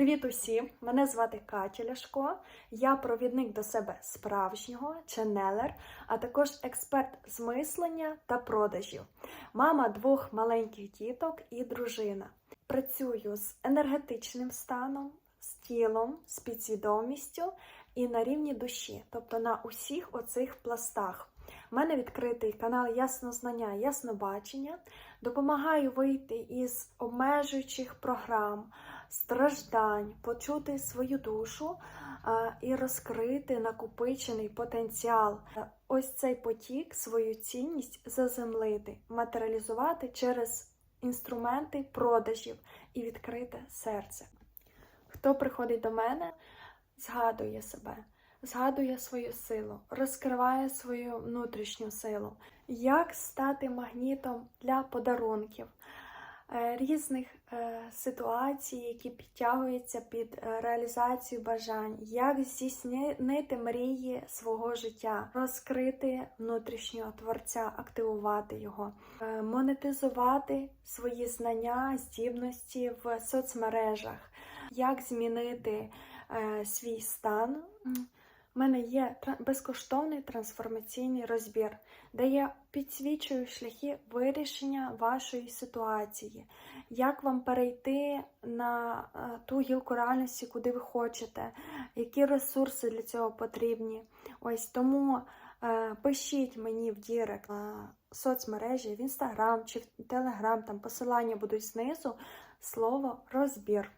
Привіт усім! Мене звати Катя Ляшко. Я провідник до себе справжнього, ченелер, а також експерт з мислення та продажів, мама двох маленьких діток і дружина. Працюю з енергетичним станом, з тілом, з підсвідомістю і на рівні душі, тобто на усіх оцих пластах. У мене відкритий канал Яснознання, Яснобачення. Допомагаю вийти із обмежуючих програм, страждань, почути свою душу і розкрити накопичений потенціал. Ось цей потік, свою цінність заземлити, матеріалізувати через інструменти продажів і відкрите серце. Хто приходить до мене, згадує себе, згадує свою силу, розкриває свою внутрішню силу, як стати магнітом для подарунків, різних е, ситуацій, які підтягуються під е, реалізацію бажань, як здійснити мрії свого життя, розкрити внутрішнього творця, активувати його, е, монетизувати свої знання, здібності в соцмережах, як змінити е, свій стан. У мене є безкоштовний трансформаційний розбір, де я підсвічую шляхи вирішення вашої ситуації, як вам перейти на е, ту гілку реальності, куди ви хочете, які ресурси для цього потрібні. Ось тому е, пишіть мені в Дірект на соцмережі, в інстаграм чи в телеграм, там посилання будуть знизу. Слово розбір.